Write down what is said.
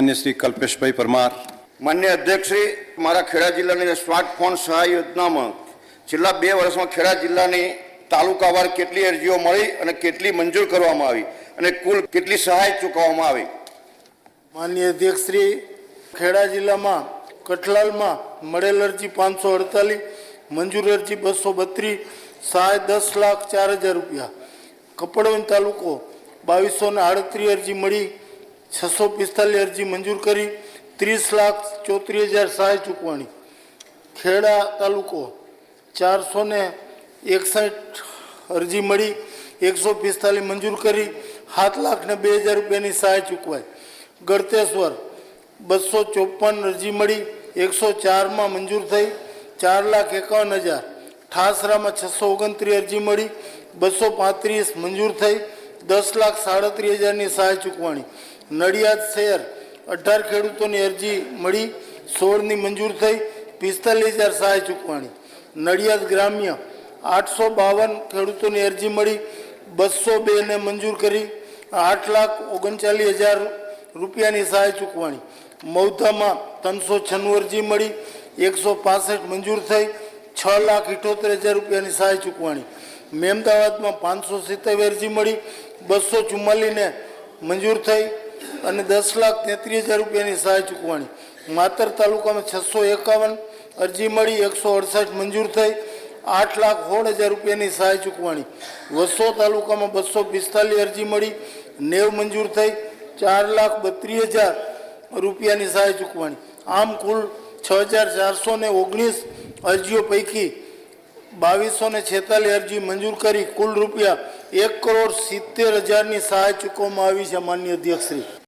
માન્ય શ્રી કલ્પેશભાઈ પરમાર. માન્ય અધ્યક્ષશ્રી મારા ખેડા જિલ્લાની સ્માર્ટફોન સહાય યોજનામાં છેલ્લા બે વર્ષમાં ખેડા જિલ્લાની તાલુકાવાર કેટલી અરજીઓ મળી અને કેટલી મંજૂર કરવામાં આવી અને કુલ કેટલી સહાય ચૂકવવામાં આવી? માન્ય અધ્યક્ષશ્રી ખેડા જિલ્લામાં કઠલાલમાં મળેલ અરજી પાંચસો અડતાલીસ મંજૂર અરજી બસો બત્રીસ સહાય દસ લાખ ચાર હજાર રૂપિયા. કપડવન તાલુકો બાવીસો ને આડત્રીસ અરજી મળી. છસો પિસ્તાલીસ અરજી મંજૂર કરી, ત્રીસ લાખ ચોત્રીસ હજાર સહાય ચૂકવણી. ખેડા તાલુકો ચારસો ને એકસઠ અરજી મળી, એકસો પિસ્તાલીસ મંજૂર કરી, સાત લાખ ને બે હજાર રૂપિયાની સહાય ચૂકવાય ગળતેશ્વર બસો ચોપન અરજી મળી, એકસો ચારમાં મંજૂર થઈ, ચાર લાખ એકાવન હજાર. ઠાસરામાં છસો ઓગણત્રીસ અરજી મળી, બસો પાંત્રીસ મંજૂર થઈ, દસ લાખ સાડત્રીસ હજારની સહાય ચૂકવાણી. નડિયાદ શહેર અઢાર ખેડૂતોની અરજી મળી, સોળની મંજૂર થઈ, પિસ્તાલીસ હજાર સહાય ચૂકવાણી. નડિયાદ ગ્રામ્ય આઠસો બાવન ખેડૂતોની અરજી મળી, બસો બેને મંજૂર કરી, આઠ લાખ ઓગણચાલીસ હજાર રૂપિયાની સહાય ચૂકવાણી. મૌધામાં ત્રણસો છન્નું અરજી મળી, એકસો પાસઠ મંજૂર થઈ, છ લાખ ઇઠોતેર હજાર રૂપિયાની સહાય ચૂકવાણી. મહેમદાવાદમાં પાંચસો સિત્તેર અરજી મળી, બસો ચુમ્માલીસને મંજૂર થઈ અને દસ લાખ તેત્રીસ હજાર રૂપિયાની સહાય ચૂકવણી માતર તાલુકામાં છસો એકાવન, અરજી મળી એકસો અડસઠ મંજૂર થઈ, આઠ લાખ સોળ હજાર રૂપિયાની સહાય ચૂકવાણી વસો તાલુકામાં બસો પિસ્તાલીસ અરજી મળી, નેવ મંજૂર થઈ, ચાર લાખ બત્રીસ હજાર રૂપિયાની સહાય ચૂકવાણી આમ કુલ છ હજાર ચારસો ને ઓગણીસ અરજીઓ પૈકી બાવીસો ને છેતાલીસ અરજી મંજૂર કરી, કુલ રૂપિયા એક કરોડ સિત્તેર હજારની સહાય ચૂકવવામાં આવી છે માન્ય અધ્યક્ષશ્રી.